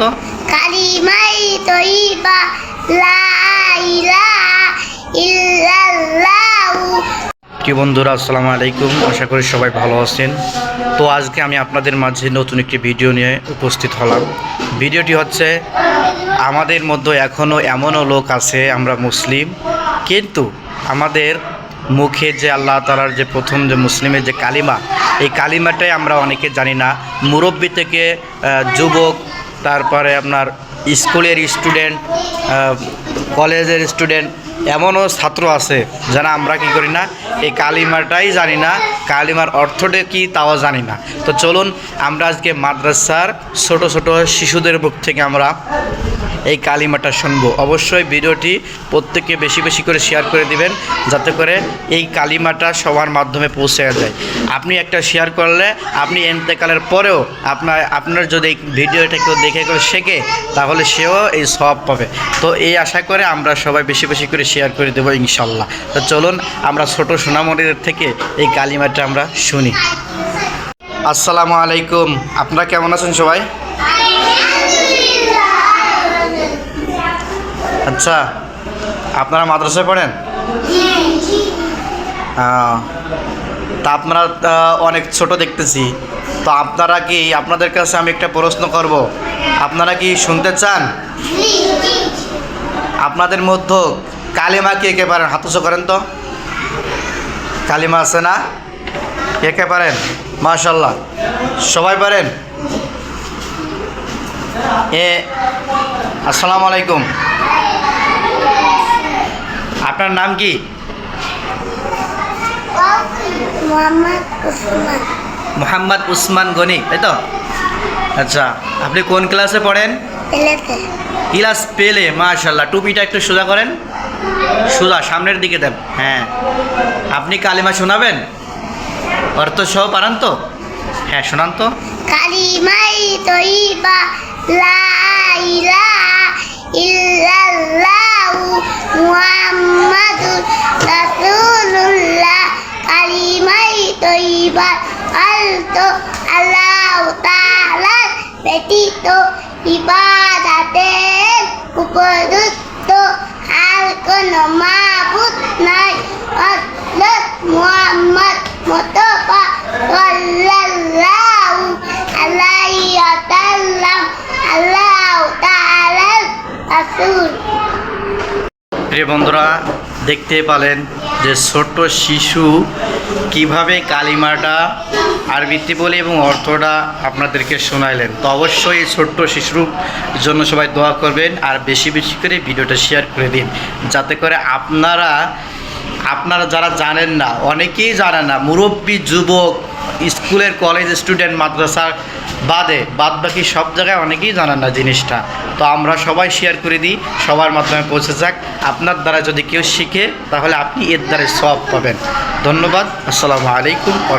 তো? কালিমাই তৈবা লা ইলাহা ইল্লাল্লাহু। কি বন্ধুরা আসসালামু আলাইকুম। আশা করি সবাই ভালো আছেন। তো আজকে আমি আপনাদের মাঝে নতুন একটি ভিডিও নিয়ে উপস্থিত হলাম। ভিডিওটি হচ্ছে আমাদের মধ্যে এখনও এমনও লোক আছে আমরা মুসলিম। কিন্তু আমাদের মুখে যে আল্লাহ তালার যে প্রথম যে মুসলিমের যে কালিমা এই কালিমাটাই আমরা অনেকে জানি না। মুরব্বী থেকে যুবক তারপরে আপনার স্কুলের স্টুডেন্ট কলেজের স্টুডেন্ট, এমনও ছাত্র আছে যারা আমরা কি করি না, এই কালিমাটাই জানি না, কালিমার অর্থটা কি তাও জানি না। তো চলুন, আমরা আজকে মাদ্রাসার ছোট ছোট শিশুদের মুখ থেকে আমরা এই কালিমাটা শুনব। অবশ্যই ভিডিওটি প্রত্যেককে বেশি বেশি করে শেয়ার করে দিবেন, যাতে করে এই কালিমাটা সবার মাধ্যমে পৌঁছে যায়। আপনি একটা শেয়ার করলে আপনি এন্তেকালের পরেও আপনার আপনার যদি এই ভিডিওটা কেউ দেখে কেউ শেখে, তাহলে সেও এই সব পাবে। তো এই আশা করে আমরা সবাই বেশি বেশি করে শেয়ার করে দেবো ইনশাল্লাহ। তো চলুন আমরা ছোট সোনামণিদের থেকে এই কালিমাটা আমরা শুনি। আসসালামু আলাইকুম। আপনারা কেমন আছেন সবাই? আচ্ছা আপনারা মাদ্রাসায় পড়েন? তা আপনারা অনেক ছোট দেখতেছি। তো আপনারা কি, আপনাদের কাছে আমি একটা প্রশ্ন করব। আপনারা কি শুনতে চান? আপনাদের মধ্যে কালিমা কে কে পারেন? হাত উঁচু করেন তো। কালিমা আছে না? কে কে পারেন? মাশাল্লাহ সবাই পারেন? এ আসসালামু আলাইকুম। আপনার নাম কি? মোহাম্মদ উসমান। গনি তাই তো? আচ্ছা আপনি কোন ক্লাসে পড়েন? ক্লাস পেলে মাশাল্লাহ টুপিটা একটু সোজা করেন। সোজা সামনের দিকে দেন হ্যাঁ। আপনি কালিমা শোনাবেন? অর্থ সহ পারান তো? হ্যাঁ শোনান তো। কালিমাই তৈবা লা ইলাহা ইল্লাল্লাহু মুহাম্মাদুর রাসূলুল্লাহ। কালিমাই তৈবা আলতো আল্লাহ তাআলা ব্যতীত ইবাদতের উপযুক্ত আর কোনো মাবুদ প্রিয় বন্ধুরা, দেখতে পালেন যে ছোট্ট শিশু কীভাবে কালিমাটা আরবিতে বলে এবং অর্থটা আপনাদেরকে শোনাইলেন। তো অবশ্যই এই ছোট্ট শিশুর জন্য সবাই দোয়া করবেন আর বেশি বেশি করে ভিডিওটা শেয়ার করে দিন, যাতে করে আপনারা আপনারা যারা জানেন না, অনেকেই জানেন না, মুরব্বী, যুবক, স্কুলের কলেজ স্টুডেন্ট, মাদ্রাসার বাদে বাদ বাকি সব জায়গায় অনেকেই জানান না জিনিসটা। তো আমরা সবাই শেয়ার করে দিই, সবার মাধ্যমে পৌঁছে যাক। আপনার দ্বারা যদি কেউ শিখে, তাহলে আপনি এর দ্বারা সব পাবেন। ধন্যবাদ, আসসালামু আলাইকুম ও